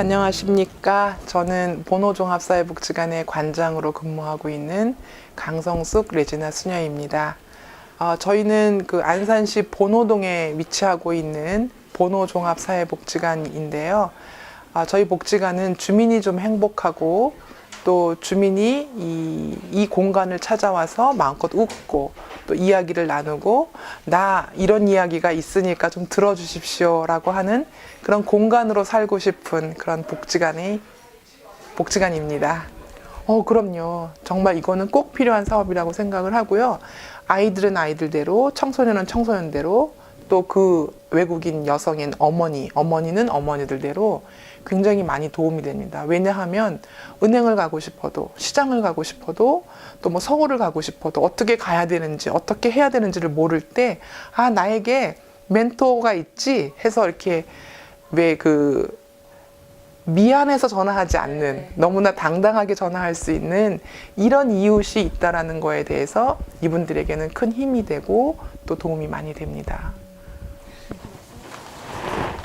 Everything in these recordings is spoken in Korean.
안녕하십니까. 저는 본호종합사회복지관의 관장으로 근무하고 있는 강성숙 레지나 수녀입니다. 어, 저희는 그 안산시 본호동에 위치하고 있는 본호종합사회복지관인데요. 아, 저희 복지관은 주민이 좀 행복하고 또 주민이 이, 이 공간을 찾아와서 마음껏 웃고 또 이야기를 나누고 나 이런 이야기가 있으니까 좀 들어주십시오라고 하는 그런 공간으로 살고 싶은 그런 복지관의 복지관입니다. 어, 그럼요. 정말 이거는 꼭 필요한 사업이라고 생각을 하고요. 아이들은 아이들대로, 청소년은 청소년대로, 또 그 외국인 여성인 어머니, 어머니는 어머니들대로 굉장히 많이 도움이 됩니다. 왜냐하면 은행을 가고 싶어도, 시장을 가고 싶어도, 또 뭐 서울을 가고 싶어도 어떻게 가야 되는지, 어떻게 해야 되는지를 모를 때, 아, 나에게 멘토가 있지 해서 이렇게 왜그 미안해서 전화하지 않는 너무나 당당하게 전화할 수 있는 이런 이웃이 있다라는 거에 대해서 이분들에게는 큰 힘이 되고 또 도움이 많이 됩니다.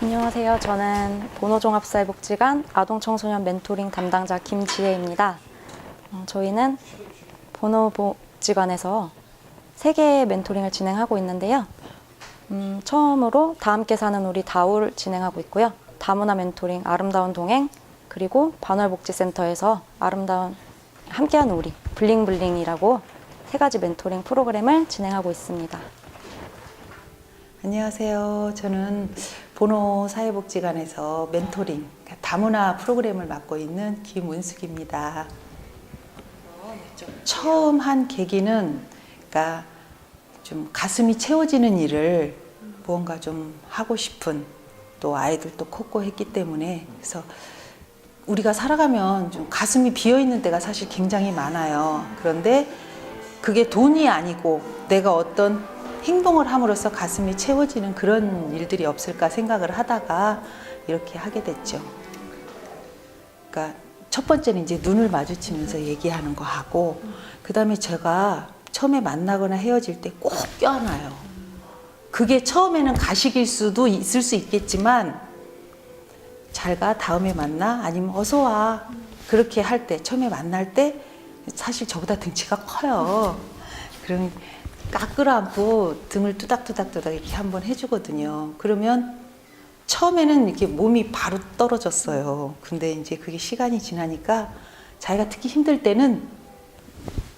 안녕하세요. 저는 본호종합사회복지관 아동청소년 멘토링 담당자 김지혜입니다. 어, 저희는 본호복지관에서 세 개의 멘토링을 진행하고 있는데요. 음, 처음으로 다 함께 사는 우리 다우를 진행하고 있고요. 다문화 멘토링 아름다운 동행 그리고 반월복지센터에서 아름다운 함께하는 우리 블링블링이라고 세 가지 멘토링 프로그램을 진행하고 있습니다. 안녕하세요. 저는 본호 사회복지관에서 멘토링, 다문화 프로그램을 맡고 있는 김은숙입니다. 처음 한 계기는 그러니까 좀 가슴이 채워지는 일을 무언가 좀 하고 싶은 또 아이들도 컸고 했기 때문에 그래서 우리가 살아가면 좀 가슴이 비어 있는 때가 사실 굉장히 많아요. 그런데 그게 돈이 아니고 내가 어떤 행동을 함으로써 가슴이 채워지는 그런 일들이 없을까 생각을 하다가 이렇게 하게 됐죠. 그러니까 첫 번째는 이제 눈을 마주치면서 얘기하는 거 하고 그 다음에 제가 처음에 만나거나 헤어질 때 꼭 껴안아요. 그게 처음에는 가식일 수도 있을 수 있겠지만 잘 가 다음에 만나 아니면 어서 와 그렇게 할 때 처음에 만날 때 사실 저보다 등치가 커요. 그럼 딱 끌어안고 등을 투닥투닥투닥 이렇게 한번 해주거든요. 그러면 처음에는 이렇게 몸이 바로 떨어졌어요. 근데 이제 그게 시간이 지나니까 자기가 특히 힘들 때는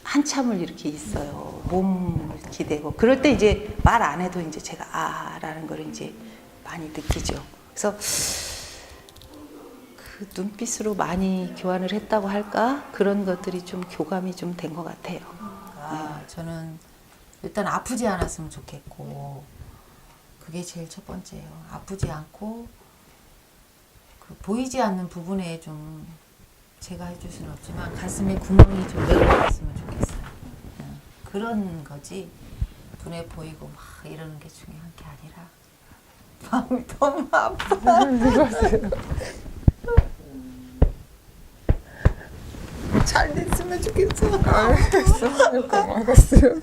한참을 이렇게 있어요. 몸을 기대고. 그럴 때 이제 말 안 해도 이제 제가 아 라는 걸 이제 많이 느끼죠. 그래서 그 눈빛으로 많이 교환을 했다고 할까? 그런 것들이 좀 교감이 좀 된 것 같아요. 아, 저는 일단 아프지 않았으면 좋겠고 그게 제일 첫 번째예요. 아프지 않고 그 보이지 않는 부분에 좀 제가 해줄 수는 없지만 가슴에 구멍이 좀 메워졌으면 좋겠어요. 그냥 그런 거지 눈에 보이고 막 이러는 게 중요한 게 아니라 마음이 너무 아파. 잘 됐으면 좋겠어. 고마웠어요.